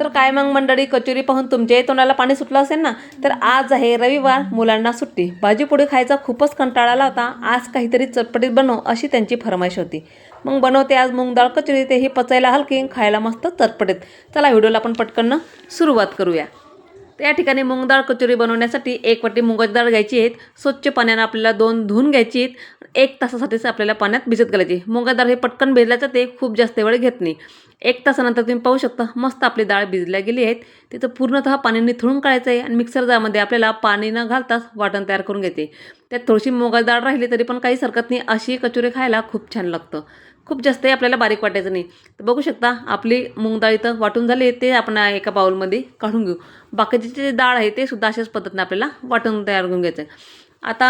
तर काय मग मंडळी कचोरी पाहून तुमच्याही तोंडाला पाणी सुटलं असेल ना? तर आज आहे रविवार मुलांना सुट्टी. भाजीपोळी खायचा खूपच कंटाळा आला होता. आज काहीतरी चटपटीत बनव अशी त्यांची फरमाईश होती. मग बनवते आज मूग डाळ कचोरी तेही पचायला हलकी खायला मस्त चटपटीत. चला व्हिडिओला आपण पटकन सुरुवात करूया. तर या ठिकाणी मूग कचोरी बनवण्यासाठी एक वाटी मुगाची डाळ घ्यायची आहेत स्वच्छ पाण्यानं आपल्याला दोन धुवून घ्यायची आहेत. एक तासासाठीच आपल्याला पाण्यात भिजत घालायची मुगा डाळ हे पटकन भिजल्या जाते खूप जास्त वेळ घेत नाही. एक तासानंतर तुम्ही पाहू शकता मस्त आपली डाळ भिजल्या गेली आहेत. तिथं पूर्णतः पाणी निथळून काढायचं आहे आणि मिक्सर जारमध्ये आपल्याला पाणी न घालताच वाटण तयार करून घेते त्यात थोडीशी मुगा डाळ राहिली तरी पण काही हरकत नाही. अशी कचोरी खायला खूप छान लागतं. खूप जास्तही आपल्याला बारीक वाटायचं नाही. तर बघू शकता आपली मूग डाळ इथं वाटून झाली ते आपण एका बाउलमध्ये काढून घेऊ. बाकीचे जे डाळ आहे ते सुद्धा अशाच पद्धतीने आपल्याला वाटून तयार करून घ्यायचं आहे आता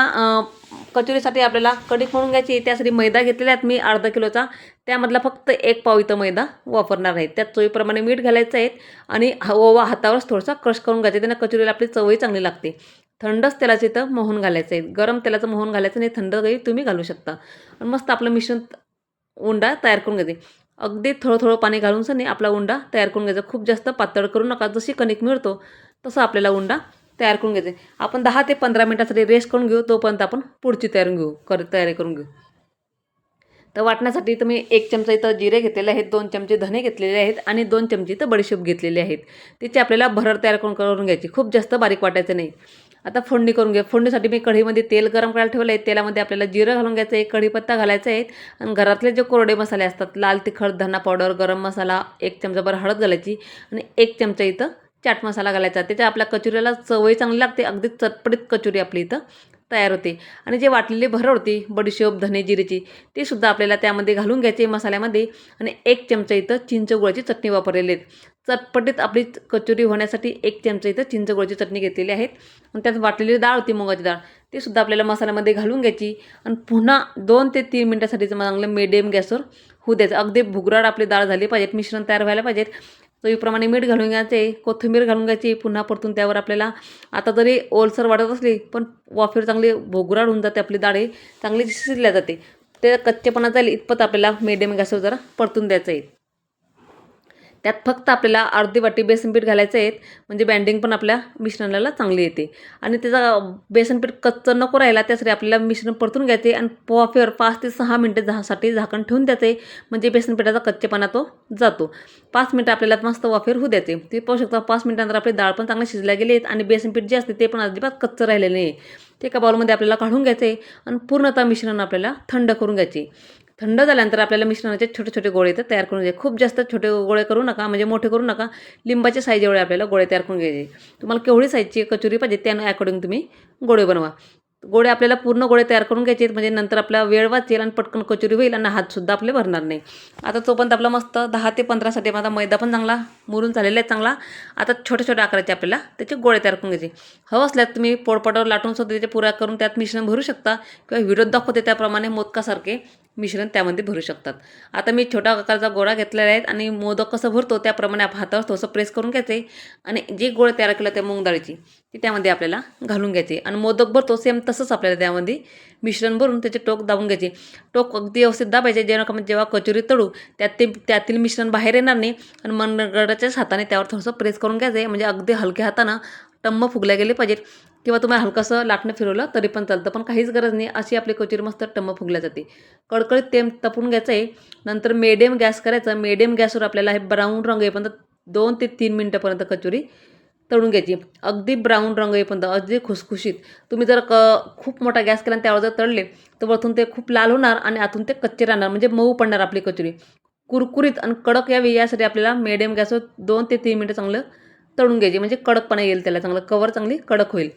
कचोरीसाठी आपल्याला कणिक म्हणून घ्यायची त्यासाठी मैदा घेतलेला आहेत मी अर्धा किलोचा त्यामधला फक्त एक पाव इथं मैदा वापरणार आहे. त्यात चवीप्रमाणे मीठ घालायचं आहे आणि ओवा हातावरच थोडासा क्रश करून घ्यायचा त्यांना कचोरीला आपली चवही चांगली लागते. थंडच तेलाचं इथं मोहन घालायचं आहे. गरम तेलाचं मोहन घालायचं नाही. थंड काही तुम्ही घालू शकता. मस्त आपलं मिश्रण उंडा तयार करून घ्यायचे अगदी थोडं थोडं पाणी घालून सनी आपला उंडा तयार करून घ्यायचा. खूप जास्त पातळ करू नका. जशी कणिक मिळतो तसं आपल्याला उंडा तयार करून घ्यायचे. आपण दहा ते पंधरा मिनटासाठी रेस्ट करून घेऊ तोपर्यंत आपण पुढची तयारी घेऊ कर तयारी करून घेऊ. तर वाटण्यासाठी तुम्ही एक चमचा इथं जिरे घेतलेले आहेत दोन चमचे धने घेतलेले आहेत आणि दोन चमचे इथं बडीशेप घेतलेले आहेत. तिचे आपल्याला भरड तयार करून करून घ्यायची. खूप जास्त बारीक वाटायचं नाही. आता फोडणी करून घे. फोडणीसाठी मी कढीमध्ये तेल गरम करायला ठेवलं आहे तेलामध्ये आपल्याला जिरं घालून घ्यायचं आहे कढीपत्ता घालायचा आहे. आणि घरातले जे कोरडे मसाले असतात लाल तिखट धना पावडर गरम मसाला एक चमचाभर हळद घालायची आणि एक चमचा इथं चाट मसाला घालायचा. त्याच्या आपल्या कचोरीला चवही चांगली लागते. अगदी चटपटीत कचोरी आपली इथं. तयार होते. आणि जे वाटलेली भरड होती बडीशेप धने जिरेची ते सुद्धा आपल्याला त्यामध्ये घालून घ्यायचे मसाल्यामध्ये. आणि एक चमचा इथं चिंचगुळाची चटणी वापरलेली आहेत. चटपटीत आपली कचोरी होण्यासाठी एक चमचा इथं चिंचगुळाची चटणी घेतलेली आहेत. आणि त्यात वाटलेली डाळ होती मुगाची डाळ. ते सुद्धा आपल्याला मसाल्यामध्ये घालून घ्यायची. आणि पुन्हा दोन ते तीन मिनटासाठी चांगलं मिडियम गॅसवर होऊ द्यायचं. अगदी भुगराड आपली डाळ झाली पाहिजेत मिश्रण तयार व्हायला पाहिजेत. चवीप्रमाणे मीठ घालून घ्यायचे कोथिंबीर घालून घ्यायची पुन्हा परतून त्यावर आपल्याला आता जरी ओलसर वाटत असली पण वाफेवर चांगली भोगराड होऊन जाते आपली डाळी चांगली शिजल्या जाते. ते कच्चेपणा जाईल इतपत आपल्याला मिडियम गॅसवर जरा परतून द्यायचं आहे. त्यात फक्त आपल्याला अर्धी वाटी बेसन पीठ घालायचं आहे म्हणजे बँडिंग पण आपल्या मिश्रणाला चांगली येते. आणि त्याचा बेसन पीठ कच्चं नको राहिला त्यासाठी आपल्याला मिश्रण परतून घ्यायचे आणि वाफेवर पाच ते सहा मिनटं झासाठी झाकण ठेवून द्यायचे म्हणजे बेसन पिठाचा कच्चेपणा तो जातो. पाच मिनटं आपल्याला मस्त वाफेवर होऊ द्यायचे. ते पाहू शकता पाच मिनटानंतर आपली डाळ पण चांगली शिजल्या गेली आहेत आणि बेसन पीठ जे असते ते पण अजिबात कच्चं राहिलेलं नाही. ते एका बाउलमध्ये आपल्याला काढून घ्यायचे आणि पूर्णतः मिश्रण आपल्याला थंड करून घ्यायचे. थंड झाल्यानंतर आपल्याला मिश्रणाचे छोटे छोटे गोळे इथं तयार करून घ्यायचे. खूप जास्त छोटे गोळे करू नका म्हणजे मोठे करू नका. लिंबाच्या साईज एवढे आपल्याला गोळे तयार करून घ्यायचे. तुम्हाला केवढी साईजची कचोरी पाहिजे त्या अकॉर्डिंग तुम्ही गोळे बनवा. गोळे आपल्याला पूर्ण गोळे तयार करून घ्यायचे आहेत म्हणजे नंतर आपला वेळ वाचेल आणि पटकन कचोरी होईल आणि हातसुद्धा आपले भरणार नाही. आता तोपर्यंत आपला मस्त दहा ते पंधरासाठी माझा मैदा पण चांगला मुरून झालेला आहे चांगला. आता छोटे छोटे आकाराचे आपल्याला त्याचे गोळे तयार करून घ्यायचे. हवं असल्यास तुम्ही पोळपाटावर लाटून सुद्धा त्याचे पुऱ्या करून त्यात मिश्रण भरू शकता किंवा व्हिडिओत दाखवते त्याप्रमाणे मोदकासारखे. मिश्रण त्यामध्ये भरू शकतात. आता मी छोट्या आकाराचा गोळा घेतलेला आहे आणि मोदक कसं भरतो त्याप्रमाणे आप हातावर थोडंसं प्रेस करून घ्यायचे आणि जे गोळे तयार केलं त्या मूग डाळीची ती त्यामध्ये आपल्याला घालून घ्यायचे. आणि मोदक भरतो सेम तसंच आपल्याला त्यामध्ये मिश्रण भरून त्याचे टोक दाबून घ्यायचे. टोक अगदी व्यवस्थित दाबायचे जेव्हा म्हणजे जेव्हा कचोरी तळू त्यात ते त्यातील मिश्रण बाहेर येणार नाही आणि मनगडाच्याच हाताने त्यावर थोडंसं प्रेस करून घ्यायचे. म्हणजे अगदी हलक्या हातानं टम्म फुगल्या गेले पाहिजेत. किंवा तुम्हाला हलकंसं लाटणं फिरवलं तरी पण चालतं. पण काहीच गरज नाही. अशी आपली कचोरी मस्त टम्म फुगल्या जाते. कडकडीत तेम तपून घ्यायचं आहे नंतर मिडियम गॅस करायचा. मिडियम गॅसवर आपल्याला हे ब्राऊन रंग येईपर्यंत दोन ते तीन मिनटापर्यंत कचोरी तळून घ्यायची. अगदी ब्राऊन रंग येईपर्यंत अगदी खुसखुशीत. तुम्ही जर क खूप मोठा गॅस केला आणि त्यावर जर तळले तर वरतून ते खूप लाल होणार आणि आतून ते कच्चे राहणार. म्हणजे मऊ पडणार आपली कचोरी. कुरकुरीत आणि कडक यावी यासाठी आपल्याला मिडियम गॅसवर दोन ते तीन मिनटं चांगलं तळून घ्यायची. म्हणजे कडकपणा येईल त्याला. चांगलं कवर चांगली कडक होईल.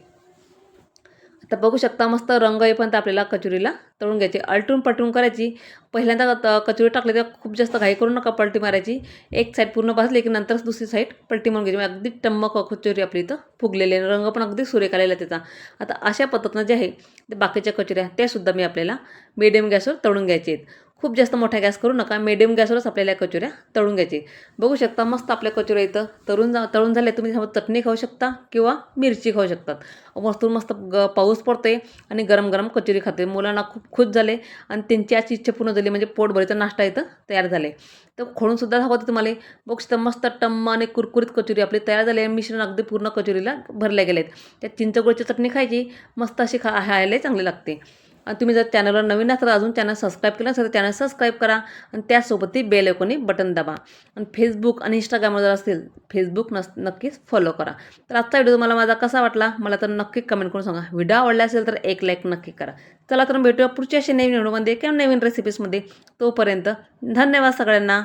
आता बघू शकता मस्त रंग येईपर्यंत आपल्याला कचोरीला तळून घ्यायची. अलटून पलटून करायची. पहिल्यांदा त- कचोरी टाकली तेव्हा खूप जास्त घाई करू नका पलटी मारायची. एक साईड पूर्ण भाजली की नंतरच दुसरी साईड पलटी मारून घ्यायची. म्हणजे अगदी टम्मक कचोरी आपली इथं फुगलेली आहे. रंग पण अगदी सुरेख आलेला आहे त्याचा. आता अशा पद्धतीनं जे आहे ते बाकीच्या कचोऱ्या त्यासुद्धा मी आपल्याला मिडियम गॅसवर तळून घ्यायचे आहेत. खूप जास्त मोठा गॅस करू नका. मिडियम गॅसवरच आपल्याला कचोऱ्या तळून घ्यायची. बघू शकता मस्त आपल्या कचोऱ्या इथं तळून जा तळून झाले तुम्ही त्याच्यावर चटणी खाऊ शकता किंवा मिरची खाऊ शकतात. मस्त मस्त ग पाऊस पडतोय आणि गरम गरम कचोरी खाते मुलांना खूप खुश झाले आणि त्यांची अशी इच्छा पूर्ण झाली म्हणजे पोटभरीचा नाश्ता इथं तयार झाले तर खोडून सुद्धा दाखवते तुम्हाला. बघू शकता मस्त टम्म आणि कुरकुरीत कचोरी आपली तयार झाली आणि मिश्रण अगदी पूर्ण कचोरीला भरल्या गेलेत. त्या चिंचगुळची चटणी खायची मस्त अशी खा खायला चांगली लागते. आणि तुम्ही जर चॅनलवर नवीन असाल अजून चॅनल सबस्क्राईब केलं असेल तर चॅनल सबस्क्राईब करा आणि त्यासोबत ती बेल ऐकोनी बटन दाबा. आणि फेसबुक आणि इंस्टाग्रामवर जर असतील फेसबुक नस नक्कीच फॉलो करा. तर आजचा व्हिडिओ तुम्हाला माझा कसा वाटला? मला तर नक्की कमेंट करून सांगा. व्हिडिओ आवडला असेल तर एक लाईक नक्की करा. चला तर भेटूया पुढच्या असे नवीन व्हिडिओमध्ये किंवा नवीन रेसिपीजमध्ये तोपर्यंत धन्यवाद सगळ्यांना.